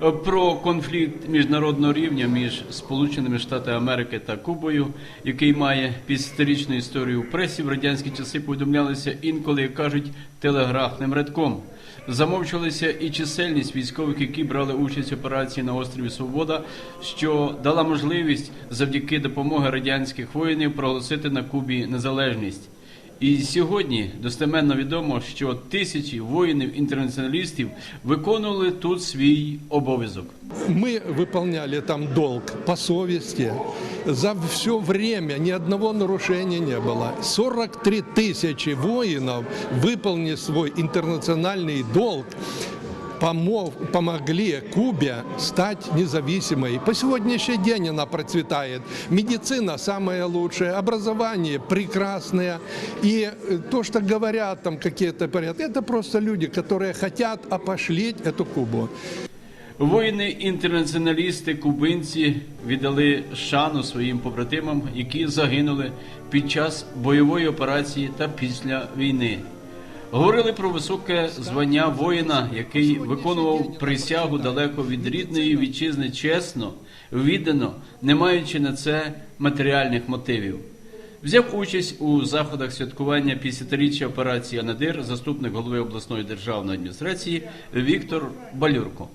про конфлікт міжнародного рівня між Сполученими Штатами Америки та Кубою, який має півсторічну історію в пресі в радянські часи повідомлялися інколи, як кажуть, телеграфним рядком. Замовчувалися і чисельність військових, які брали участь в операції на острові Свобода, що дала можливість завдяки допомоги радянських воїнів проголосити на Кубі незалежність. І сьогодні достеменно відомо, що тисячі воїнів-інтернаціоналістів виконували тут свій обов'язок. Мы выполняли там долг по совести. За все время ни одного нарушения не было. 43 тысячи воинов, выполнив свой интернациональный долг, помо- помогли Кубе стать независимой. По сегодняшний день она процветает. Медицина самая лучшая, образование прекрасное. И э, то, что говорят там какие-то порядки, это просто люди, которые хотят опошлить эту Кубу. Воїни-інтернаціоналісти, кубинці віддали шану своїм побратимам, які загинули під час бойової операції та після війни. Говорили про високе звання воїна, який виконував присягу далеко від рідної вітчизни чесно, віддано, не маючи на це матеріальних мотивів. Взяв участь у заходах святкування 50-річчя операції Анадир, заступник голови обласної державної адміністрації Віктор Балюрко.